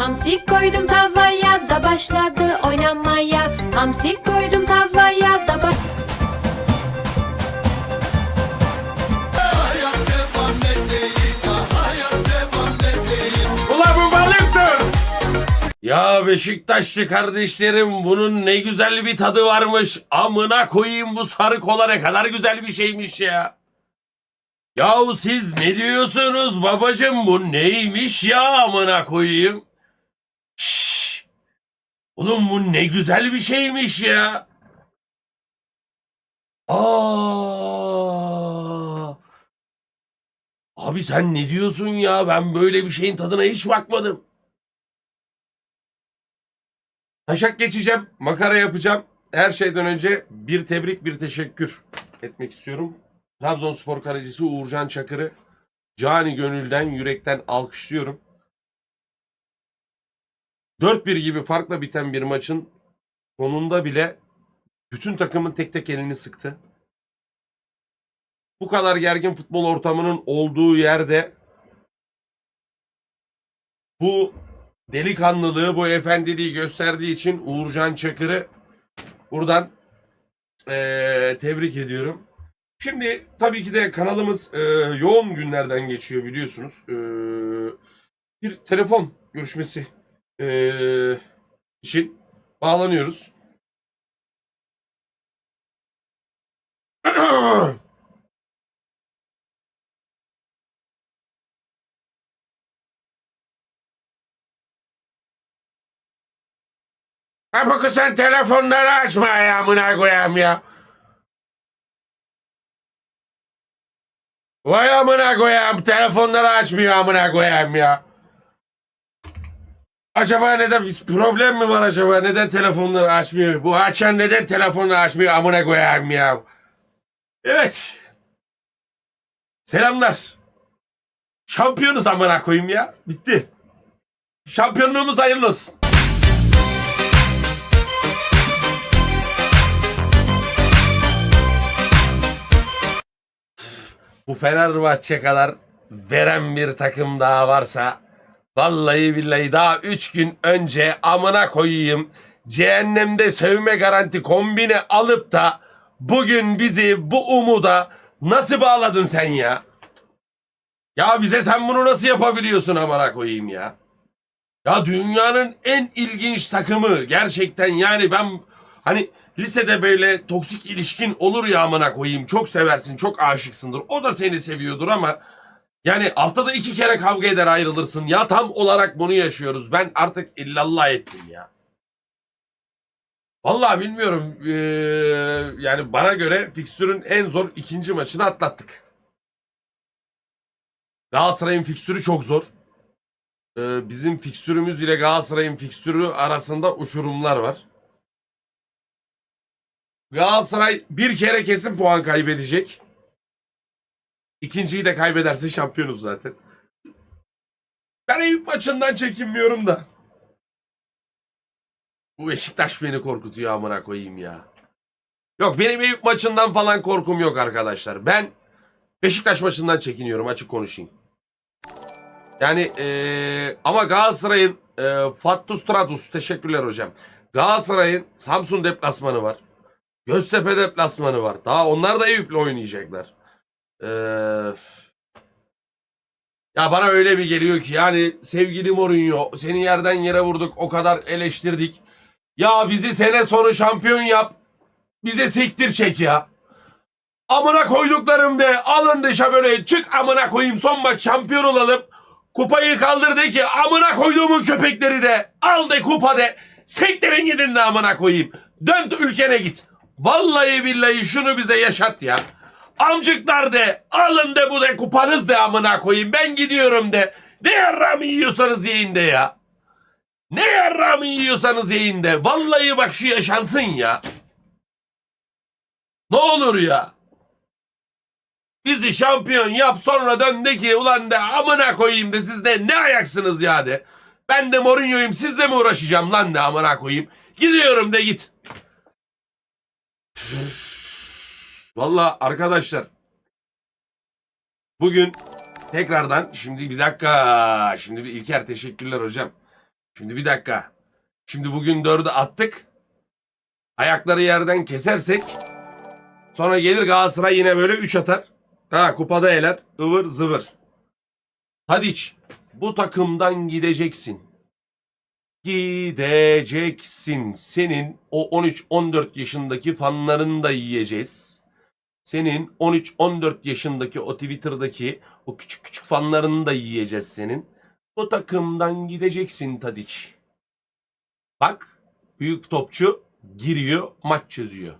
Hamsi koydum tavaya da başladı oynamaya Hamsi koydum tavaya da baş... Ulan bu balıktır. Ya Beşiktaşlı kardeşlerim bunun ne güzel bir tadı varmış. Amına koyayım bu sarı kola ne kadar güzel bir şeymiş ya. Yahu siz ne diyorsunuz babacım bu neymiş ya amına koyayım. Şşş. Oğlum bu ne güzel bir şeymiş ya. Aa. Abi sen ne diyorsun ya? Ben böyle bir şeyin tadına hiç bakmadım. Taşak geçeceğim, makara yapacağım. Her şeyden önce bir tebrik, bir teşekkür etmek istiyorum. Trabzonspor kalecisi Uğurcan Çakır'ı cani gönülden, yürekten alkışlıyorum. 4-1 gibi farkla biten bir maçın sonunda bile bütün takımın tek tek elini sıktı bu kadar gergin futbol ortamının olduğu yerde bu delikanlılığı, bu efendiliği gösterdiği için Uğurcan Çakır'ı buradan eee, tebrik ediyorum. Şimdi tabii ki de kanalımız eee, yoğun günlerden geçiyor biliyorsunuz. Eee, bir telefon görüşmesi eee, için bağlanıyoruz. Kız sen telefonları açma ya amına koyayım ya. Vay amına koyayım telefonları açmıyor amına koyayım ya. Acaba neden problem mi var acaba? Neden telefonları açmıyor? Bu açan neden telefonları açmıyor amına koyayım ya. Evet. Selamlar. Şampiyonuz amına koyayım ya. Bitti. Şampiyonluğumuz hayırlı olsun. bu Fenerbahçe kadar veren bir takım daha varsa vallahi billahi daha 3 gün önce amına koyayım cehennemde sövme garanti kombine alıp da bugün bizi bu umuda nasıl bağladın sen ya? Ya bize sen bunu nasıl yapabiliyorsun amına koyayım ya? Ya dünyanın en ilginç takımı gerçekten yani ben hani lisede böyle toksik ilişkin olur ya amına koyayım çok seversin çok aşıksındır o da seni seviyordur ama yani haftada iki kere kavga eder ayrılırsın ya tam olarak bunu yaşıyoruz ben artık illallah ettim ya. Vallahi bilmiyorum ee, yani bana göre fikstürün en zor ikinci maçını atlattık. Galatasaray'ın fikstürü çok zor e, bizim fikstürümüz ile Galatasaray'ın fikstürü arasında uçurumlar var. Galatasaray bir kere kesin puan kaybedecek. İkinciyi de kaybederse şampiyonuz zaten. Ben Eyüp maçından çekinmiyorum da. Bu Beşiktaş beni korkutuyor amına koyayım ya. Yok benim Eyüp maçından falan korkum yok arkadaşlar. Ben Beşiktaş maçından çekiniyorum açık konuşayım. Yani eee, ama Galatasaray'ın eee Fattus Stratus teşekkürler hocam. Galatasaray'ın Samsun deplasmanı var. Göztepe deplasmanı var. Daha onlar da Eyüp'le oynayacaklar. Eee, ya bana öyle bir geliyor ki yani sevgili Mourinho seni yerden yere vurduk o kadar eleştirdik. Ya bizi sene sonu şampiyon yap. Bize siktir çek ya. Amına koyduklarım de alın dışa böyle çık amına koyayım son maç şampiyon olalım. Kupayı kaldır de ki amına koyduğumun köpekleri de al de kupa de. Sektirin gidin de amına koyayım. Dön ülkene git. Vallahi billahi şunu bize yaşat ya. Amcıklar de alın de bu de kupanız de amına koyayım. Ben gidiyorum de. Ne yarramı yiyorsanız yiyin de ya. Ne yarramı yiyorsanız yiyin de. Vallahi bak şu yaşansın ya. Ne olur ya. Bizi şampiyon yap sonra dön ki ulan de amına koyayım de siz de ne ayaksınız ya de. Ben de Mourinho'yum sizle mi uğraşacağım lan de amına koyayım. Gidiyorum de git. Valla arkadaşlar. Bugün tekrardan şimdi bir dakika. Şimdi bir İlker teşekkürler hocam. Şimdi bir dakika. Şimdi bugün dördü attık. Ayakları yerden kesersek sonra gelir Galatasaray yine böyle 3 atar. Ha kupada eler. ıvır zıvır. Tadiç bu takımdan gideceksin. Gideceksin. Senin o 13-14 yaşındaki fanlarını da yiyeceğiz. Senin 13-14 yaşındaki o Twitter'daki o küçük küçük fanlarını da yiyeceğiz senin. Bu takımdan gideceksin Tadiç. Bak büyük topçu giriyor maç çözüyor.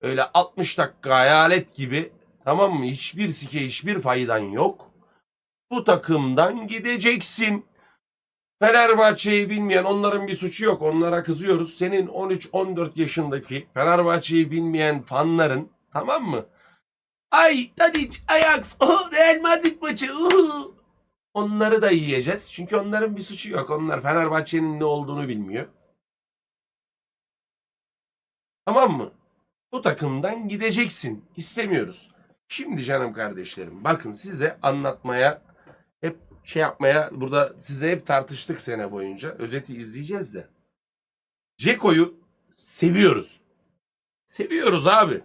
Öyle 60 dakika hayalet gibi tamam mı? Hiçbir sike hiçbir faydan yok. Bu takımdan gideceksin. Fenerbahçe'yi bilmeyen onların bir suçu yok. Onlara kızıyoruz. Senin 13-14 yaşındaki Fenerbahçe'yi bilmeyen fanların tamam mı? Ay Tadic, Ajax, oh, Real Madrid maçı. uhu. Onları da yiyeceğiz. Çünkü onların bir suçu yok. Onlar Fenerbahçe'nin ne olduğunu bilmiyor. Tamam mı? Bu takımdan gideceksin. İstemiyoruz. Şimdi canım kardeşlerim bakın size anlatmaya hep şey yapmaya burada size hep tartıştık sene boyunca. Özeti izleyeceğiz de. Ceko'yu seviyoruz. Seviyoruz abi.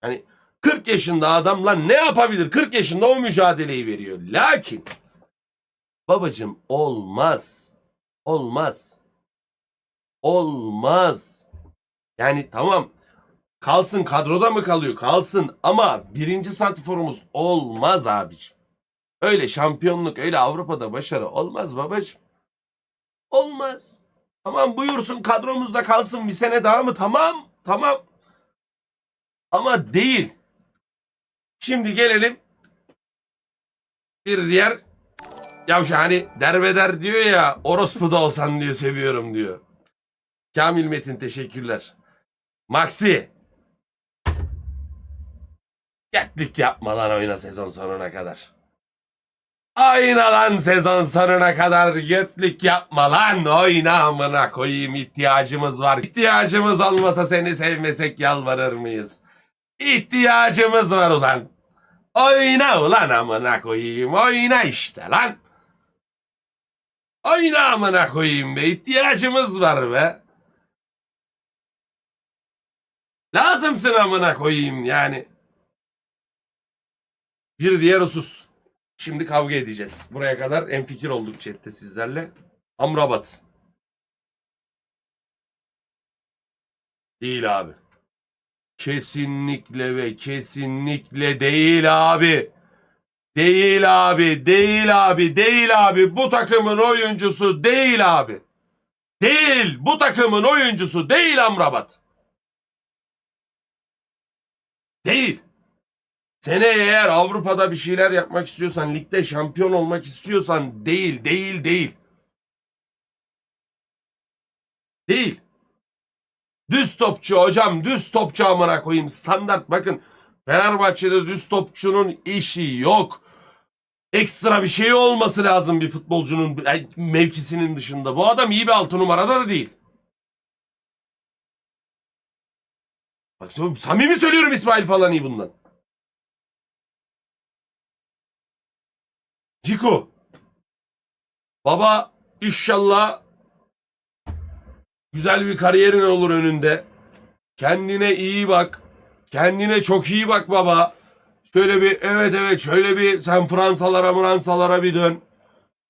Hani 40 yaşında adam lan ne yapabilir? 40 yaşında o mücadeleyi veriyor. Lakin babacım olmaz. Olmaz. Olmaz. Yani tamam kalsın kadroda mı kalıyor? Kalsın ama birinci santiforumuz olmaz abicim. Öyle şampiyonluk, öyle Avrupa'da başarı olmaz babacım. Olmaz. Tamam buyursun kadromuzda kalsın bir sene daha mı? Tamam, tamam. Ama değil. Şimdi gelelim bir diğer yavşa hani derbeder diyor ya orospu da olsan diyor seviyorum diyor. Kamil Metin teşekkürler. Maxi. Yetlik yapma lan oyna sezon sonuna kadar. Oyna lan sezon sonuna kadar götlük yapma lan oyna amına koyayım ihtiyacımız var. İhtiyacımız olmasa seni sevmesek yalvarır mıyız? İhtiyacımız var ulan. Oyna ulan amına koyayım oyna işte lan. Oyna amına koyayım be ihtiyacımız var be. Lazımsın amına koyayım yani. Bir diğer husus. Şimdi kavga edeceğiz. Buraya kadar en fikir olduk chatte sizlerle. Amrabat. Değil abi. Kesinlikle ve kesinlikle değil abi. Değil abi, değil abi, değil abi. Bu takımın oyuncusu değil abi. Değil. Bu takımın oyuncusu değil Amrabat. Değil. Seneye eğer Avrupa'da bir şeyler yapmak istiyorsan, ligde şampiyon olmak istiyorsan değil, değil, değil. Değil. Düz topçu hocam, düz topçu amına koyayım. Standart bakın. Fenerbahçe'de düz topçunun işi yok. Ekstra bir şey olması lazım bir futbolcunun mevkisinin dışında. Bu adam iyi bir altı numarada da değil. Bak samimi söylüyorum İsmail falan iyi bundan. Ciku. Baba inşallah güzel bir kariyerin olur önünde. Kendine iyi bak. Kendine çok iyi bak baba. Şöyle bir evet evet şöyle bir sen Fransalara Fransalara bir dön.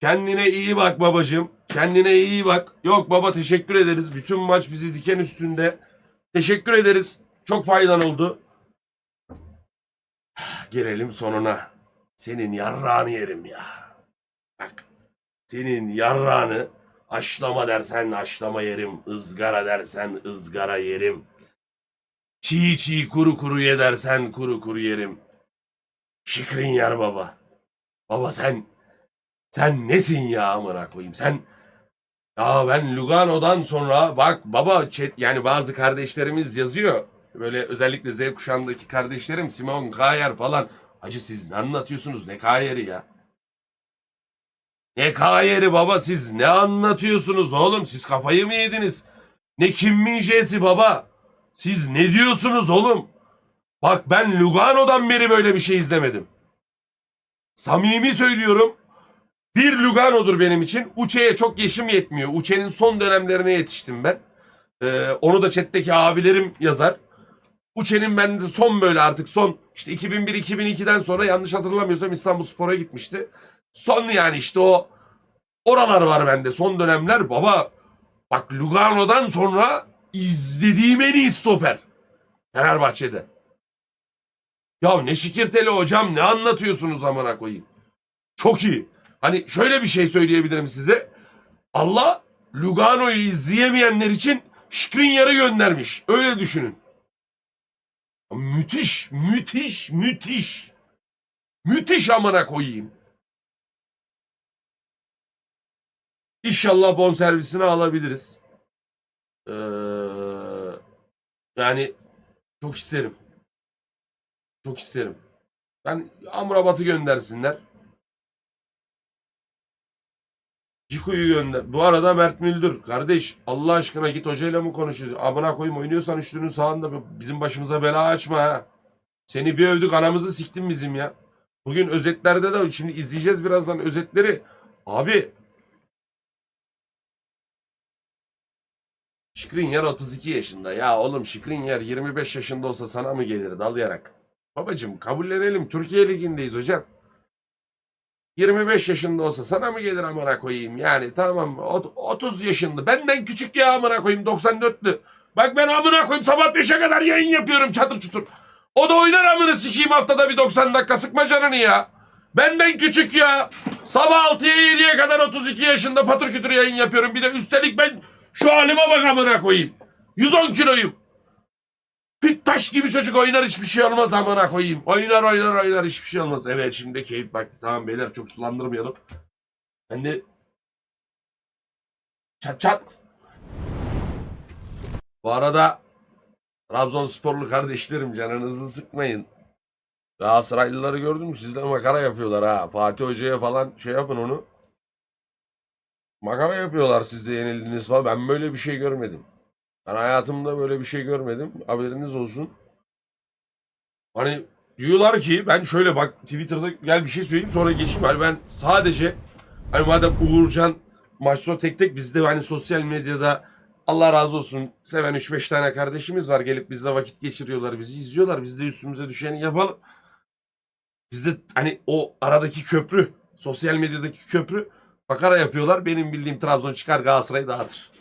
Kendine iyi bak babacığım. Kendine iyi bak. Yok baba teşekkür ederiz. Bütün maç bizi diken üstünde. Teşekkür ederiz. Çok faydan oldu. Gelelim sonuna. Senin yarrağını yerim ya. Bak. Senin yarrağını haşlama dersen haşlama yerim. ızgara dersen ızgara yerim. Çiğ çiğ kuru kuru ye dersen kuru kuru yerim. Şükrin yer baba. Baba sen sen nesin ya amına koyayım sen ya ben Lugano'dan sonra bak baba chat, yani bazı kardeşlerimiz yazıyor. Böyle özellikle Z kuşağındaki kardeşlerim Simon Kayer falan. Hacı siz ne anlatıyorsunuz ne Kayer'i ya? Ne Kayer'i baba siz ne anlatıyorsunuz oğlum? Siz kafayı mı yediniz? Ne Kim Min Jae'si baba? Siz ne diyorsunuz oğlum? Bak ben Lugano'dan beri böyle bir şey izlemedim. Samimi söylüyorum. Bir Lugano'dur benim için. Uçe'ye çok yaşım yetmiyor. Uçe'nin son dönemlerine yetiştim ben. Ee, onu da chat'teki abilerim yazar. Uçe'nin bende son böyle artık son işte 2001-2002'den sonra yanlış hatırlamıyorsam İstanbul Spor'a gitmişti. Son yani işte o oralar var bende son dönemler. Baba bak Lugano'dan sonra izlediğim en iyi stoper. Fenerbahçe'de. Ya ne şikirteli hocam ne anlatıyorsunuz amına koyayım. Çok iyi. Hani şöyle bir şey söyleyebilirim size. Allah Lugano'yu izleyemeyenler için Skriniar'ı göndermiş. Öyle düşünün. Müthiş, müthiş, müthiş. Müthiş amına koyayım. İnşallah bonservisini alabiliriz. Ee, yani çok isterim. Çok isterim. Ben Amrabat'ı göndersinler. Ciku'yu gönder. Bu arada Mert Müldür. Kardeş Allah aşkına git hocayla mı konuşuyorsun? Amına koyayım oynuyorsan üçlünün sağında bizim başımıza bela açma ha. Seni bir övdük anamızı siktin bizim ya. Bugün özetlerde de şimdi izleyeceğiz birazdan özetleri. Abi Şikrinyer 32 yaşında. Ya oğlum Şikrinyer 25 yaşında olsa sana mı gelir dalayarak? Babacım kabullenelim. Türkiye Ligi'ndeyiz hocam. 25 yaşında olsa sana mı gelir amına koyayım? Yani tamam ot- 30 yaşında. Benden küçük ya amına koyayım 94'lü. Bak ben amına koyayım sabah 5'e kadar yayın yapıyorum çatır çutur. O da oynar amını sikeyim haftada bir 90 dakika sıkma canını ya. Benden küçük ya. Sabah 6'ya 7'ye kadar 32 yaşında patır kütür yayın yapıyorum. Bir de üstelik ben şu halime bak amına koyayım. 110 kiloyum. Fit taş gibi çocuk oynar hiçbir şey olmaz amına koyayım. Oynar oynar oynar hiçbir şey olmaz. Evet şimdi keyif vakti tamam beyler çok sulandırmayalım. Ben de çat çat. Bu arada Trabzonsporlu kardeşlerim canınızı sıkmayın. Galatasaraylıları gördün mü? Sizde makara yapıyorlar ha. Fatih Hoca'ya falan şey yapın onu. Makara yapıyorlar sizde yenildiniz falan. Ben böyle bir şey görmedim. Ben hayatımda böyle bir şey görmedim. Haberiniz olsun. Hani diyorlar ki ben şöyle bak Twitter'da gel bir şey söyleyeyim sonra geçeyim. Hani ben sadece hani madem Uğurcan maçso tek tek bizde hani sosyal medyada Allah razı olsun seven 3-5 tane kardeşimiz var. Gelip bizle vakit geçiriyorlar. Bizi izliyorlar. Biz de üstümüze düşeni yapalım. Bizde hani o aradaki köprü sosyal medyadaki köprü makara yapıyorlar. Benim bildiğim Trabzon çıkar Galatasaray'ı dağıtır.